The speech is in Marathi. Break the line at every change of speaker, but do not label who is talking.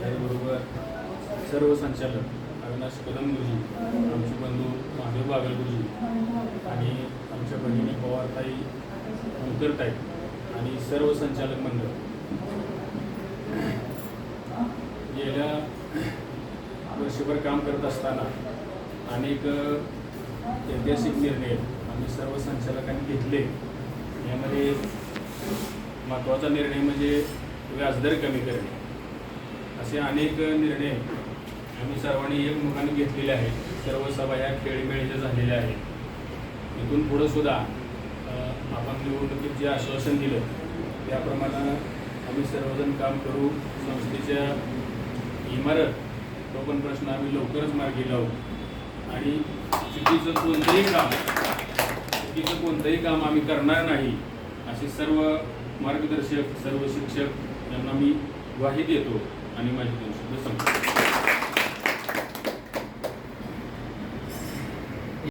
त्याचबरोबर सर्व संचालक अविनाश कदम गुरुजी आमचे बंधू महादेव बागल गुरुजी आणि आमच्या बहिणी पवारताई मुंकरताई आणि सर्व संचालक मंडळ. गेल्या वर्षभर काम करत असताना अनेक ऐतिहासिक निर्णय आम्ही सर्व संचालकांनी घेतले. यामध्ये महत्त्वाचा निर्णय म्हणजे व्याजदर कमी करणे. असे अनेक निर्णय आम्ही सर्वांनी एकमेकांनी घेतलेले आहेत. सर्व सभा या खेळीमेळीच्या झालेल्या आहेत. इथून पुढं सुद्धा आपण निवडणुकीत जे आश्वासन दिलं त्याप्रमाणे आम्ही सर्वजण काम करू. संस्थेच्या इमारत तो पण प्रश्न आम्ही लवकरच मार्गी लावू. आणि चुकीचं कोणतंही काम चुकीचं कोणतंही काम आम्ही करणार नाही असे सर्व मार्गदर्शक सर्व शिक्षक यांना मी ग्वाही देतो. आणि माझी दोन शब्द संपले.